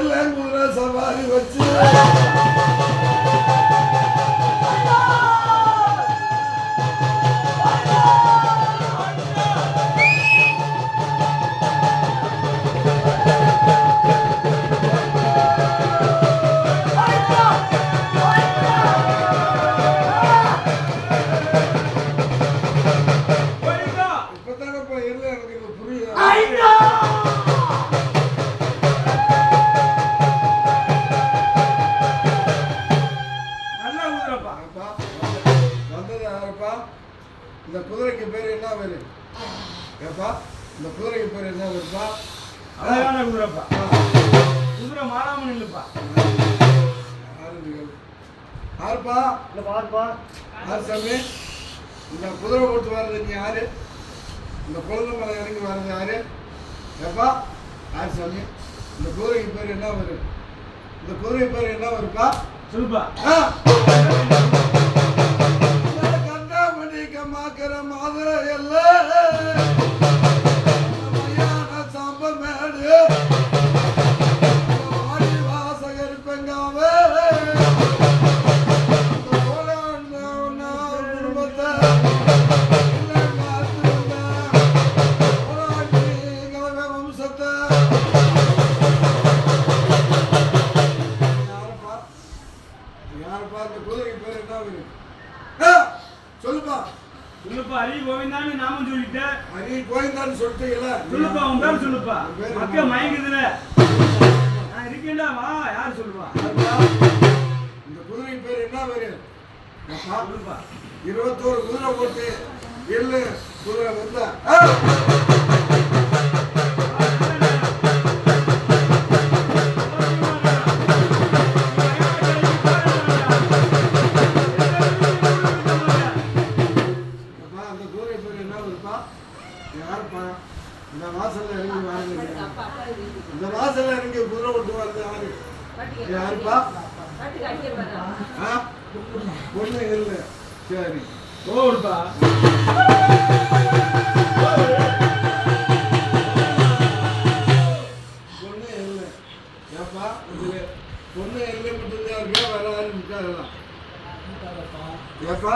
எல்லாம் குதிரை சவாரி வச்சு அப்பா, வந்தது யாருப்பா இந்த குதிரைக்கு பேர் என்ன பேரு? ஏப்பா இந்த குதிரைக்கு பேர் என்ன பேருப்பா? அழகான குதிரைப்பா. குதிரை மாறாம நில்லுப்பா. யாருப்பா இல்ல பாருப்பா. யார் சாமி இந்த குதிரை ஓட்டு வர்றதுக்கு யாரு? இந்த குழந்தை மலை இறங்கி வர்றது யாரு? ஏப்பா? யார் சாமி இந்த குதிரைக்கு பேர் என்ன பேரு? இந்த குதிரை பேர் என்ன வருப்பா சொல்லுப்பா ஆ. கண்டாமணிக்க மாக்கிற மாதிரி எல்ல. யாருப்பா இந்த குதிரைக்கு பேர் என்ன ஆ, சொல்லுப்பா. சொல்லுப்பா ஹரி கோவிந்தான்னு நாமம் சொல்லிட்ட. நீ கோயந்தான்னு சொல்லிட்டீங்களா சொல்லுப்பா உன் பேர் சொல்லுப்பா? மக்கள் மயங்குதுல. நான் இருக்கேன்டா வா யார் சொல்லுவா? இந்த குதிரைக்கு பேர் என்ன பேரு? சொல்லுப்பா. இருபத்தோரு குதிரை போட்டு எள்ளு குதிரை வந்தா. வருப்பா யாருப்பா? இந்த வாசல்ல இறங்கி வாங்க இந்த வாசல்ல இறங்கி குதிரை ஓட்டு வர்றது யாரு யாருப்பா? ஆ? பொண்ணு இல்லை. சரி. ஓடுப்பா. பொண்ணு இல்லை. மட்டும்தான் இருக்கா வேற யாரும் இருக்காங்களா? ஏப்பா?